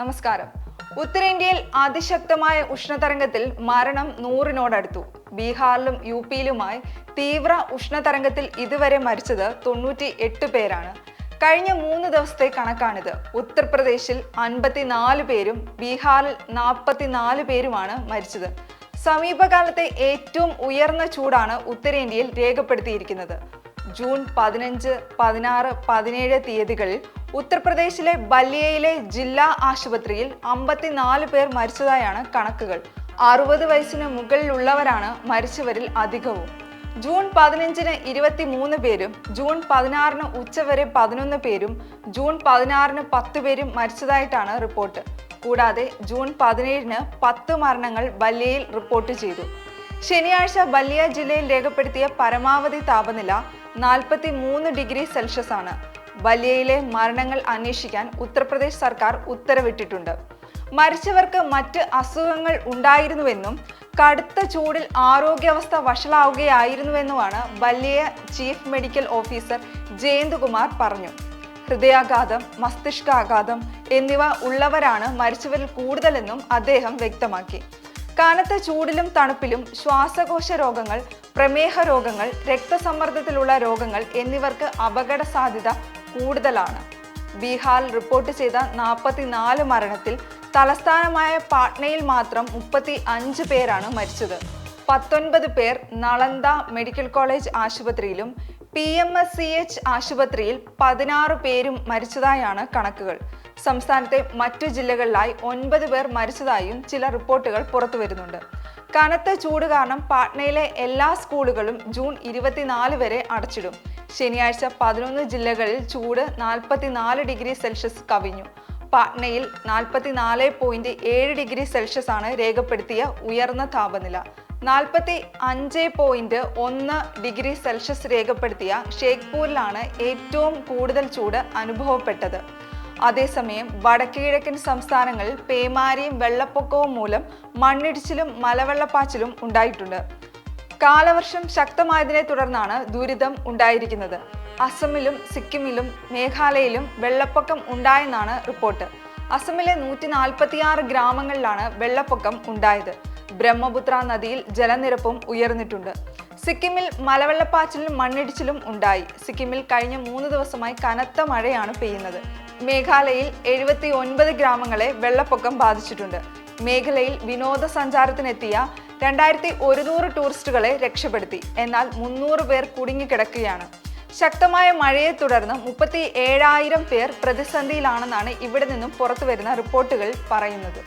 നമസ്കാരം. ഉത്തരേന്ത്യയിൽ അതിശക്തമായ ഉഷ്ണതരംഗത്തിൽ മരണം നൂറിനോടടുത്തു. ബീഹാറിലും യു പിയിലുമായി തീവ്ര ഉഷ്ണതരംഗത്തിൽ ഇതുവരെ മരിച്ചത് തൊണ്ണൂറ്റി എട്ട് പേരാണ്. കഴിഞ്ഞ മൂന്ന് ദിവസത്തെ കണക്കാണിത്. ഉത്തർപ്രദേശിൽ അൻപത്തിനാല് പേരും ബീഹാറിൽ നാൽപ്പത്തിനാല് പേരുമാണ് മരിച്ചത്. സമീപകാലത്തെ ഏറ്റവും ഉയർന്ന ചൂടാണ് ഉത്തരേന്ത്യയിൽ രേഖപ്പെടുത്തിയിരിക്കുന്നത്. ജൂൺ പതിനഞ്ച് പതിനാറ് പതിനേഴ് തീയതികളിൽ ഉത്തർപ്രദേശിലെ ബല്ലിയയിലെ ജില്ലാ ആശുപത്രിയിൽ അമ്പത്തിനാല് പേർ മരിച്ചതായാണ് കണക്കുകൾ. അറുപത് വയസ്സിന് മുകളിലുള്ളവരാണ് മരിച്ചവരിൽ അധികവും. ജൂൺ പതിനഞ്ചിന് ഇരുപത്തിമൂന്ന് പേരും ജൂൺ പതിനാറിന് ഉച്ചവരെ പതിനൊന്ന് പേരും ജൂൺ പതിനാറിന് പത്ത് പേരും മരിച്ചതായിട്ടാണ് റിപ്പോർട്ട്. കൂടാതെ ജൂൺ പതിനേഴിന് പത്ത് മരണങ്ങൾ ബല്ലിയയിൽ റിപ്പോർട്ട് ചെയ്തു. ശനിയാഴ്ച ബല്ലിയ ജില്ലയിൽ രേഖപ്പെടുത്തിയ പരമാവധി താപനില നാൽപ്പത്തി മൂന്ന് ഡിഗ്രി സെൽഷ്യസ് ആണ്. ബല്ലിയയിലെ മരണങ്ങൾ അന്വേഷിക്കാൻ ഉത്തർപ്രദേശ് സർക്കാർ ഉത്തരവിട്ടിട്ടുണ്ട്. മരിച്ചവർക്ക് മറ്റ് അസുഖങ്ങൾ ഉണ്ടായിരുന്നുവെന്നും കടുത്ത ചൂടിൽ ആരോഗ്യാവസ്ഥ വഷളാവുകയായിരുന്നുവെന്നുമാണ് വലിയ ചീഫ് മെഡിക്കൽ ഓഫീസർ ജയന്ത്കുമാർ പറഞ്ഞു. ഹൃദയാഘാതം മസ്തിഷ്കാഘാതം എന്നിവ ഉള്ളവരാണ് മരിച്ചവരിൽ കൂടുതലെന്നും അദ്ദേഹം വ്യക്തമാക്കി. കനത്ത ചൂടിലും തണുപ്പിലും ശ്വാസകോശ രോഗങ്ങൾ പ്രമേഹ രോഗങ്ങൾ രക്തസമ്മർദ്ദത്തിലുള്ള രോഗങ്ങൾ എന്നിവർക്ക് അപകട സാധ്യത കൂടുതലാണ്. ബീഹാറിൽ റിപ്പോർട്ട് ചെയ്ത നാൽപ്പത്തിനാല് മരണത്തിൽ തലസ്ഥാനമായ പാട്നയിൽ മാത്രം മുപ്പത്തി അഞ്ച് പേരാണ് മരിച്ചത്. പത്തൊൻപത് പേർ നളന്ദ മെഡിക്കൽ കോളേജ് ആശുപത്രിയിലും P M S C H ആശുപത്രിയിൽ പതിനാറ് പേരും മരിച്ചതായാണ് കണക്കുകൾ. സംസ്ഥാനത്തെ മറ്റു ജില്ലകളിലായി ഒൻപത് പേർ മരിച്ചതായും ചില റിപ്പോർട്ടുകൾ പുറത്തുവരുന്നുണ്ട്. കനത്ത ചൂട് കാരണം പാട്നയിലെ എല്ലാ സ്കൂളുകളും ജൂൺ ഇരുപത്തിനാല് വരെ അടച്ചിടും. ശനിയാഴ്ച പതിനൊന്ന് ജില്ലകളിൽ ചൂട് നാൽപ്പത്തിനാല് ഡിഗ്രി സെൽഷ്യസ് കവിഞ്ഞു. പാട്നയിൽ നാൽപ്പത്തിനാല് പോയിന്റ് ഏഴ് ഡിഗ്രി സെൽഷ്യസ് ആണ് രേഖപ്പെടുത്തിയ ഉയർന്ന താപനില. നാൽപ്പത്തി അഞ്ച് പോയിന്റ് ഒന്ന് ഡിഗ്രി സെൽഷ്യസ് രേഖപ്പെടുത്തിയ ഷേഖ്പൂരിലാണ് ഏറ്റവും കൂടുതൽ ചൂട് അനുഭവപ്പെട്ടത്. അതേസമയം വടക്കുകിഴക്കൻ സംസ്ഥാനങ്ങളിൽ പേമാരിയും വെള്ളപ്പൊക്കവും മൂലം മണ്ണിടിച്ചിലും മലവെള്ളപ്പാച്ചിലും ഉണ്ടായിട്ടുണ്ട്. കാലവർഷം ശക്തമായതിനെ തുടർന്നാണ് ദുരിതം ഉണ്ടായിരിക്കുന്നത്. അസമിലും സിക്കിമിലും മേഘാലയയിലും വെള്ളപ്പൊക്കം ഉണ്ടായെന്നാണ് റിപ്പോർട്ട്. അസമിലെ നൂറ്റി നാൽപ്പത്തിയാറ് ഗ്രാമങ്ങളിലാണ് വെള്ളപ്പൊക്കം ഉണ്ടായത്. ബ്രഹ്മപുത്ര നദിയിൽ ജലനിരപ്പും ഉയർന്നിട്ടുണ്ട്. സിക്കിമിൽ മലവെള്ളപ്പാച്ചിലും മണ്ണിടിച്ചിലും ഉണ്ടായി. സിക്കിമിൽ കഴിഞ്ഞ മൂന്ന് ദിവസമായി കനത്ത മഴയാണ് പെയ്യുന്നത്. മേഘാലയയിൽ എഴുപത്തി ഒൻപത് ഗ്രാമങ്ങളെ വെള്ളപ്പൊക്കം ബാധിച്ചിട്ടുണ്ട്. മേഖലയിൽ വിനോദസഞ്ചാരത്തിനെത്തിയ രണ്ടായിരത്തി ഒരുന്നൂറ് ടൂറിസ്റ്റുകളെ രക്ഷപ്പെടുത്തി. എന്നാൽ മുന്നൂറ് പേർ കുടുങ്ങിക്കിടക്കുകയാണ്. ശക്തമായ മഴയെ തുടർന്ന് മുപ്പത്തി ഏഴായിരം പേർ പ്രതിസന്ധിയിലാണെന്നാണ് ഇവിടെ നിന്നും പുറത്തുവരുന്ന റിപ്പോർട്ടുകൾ പറയുന്നത്.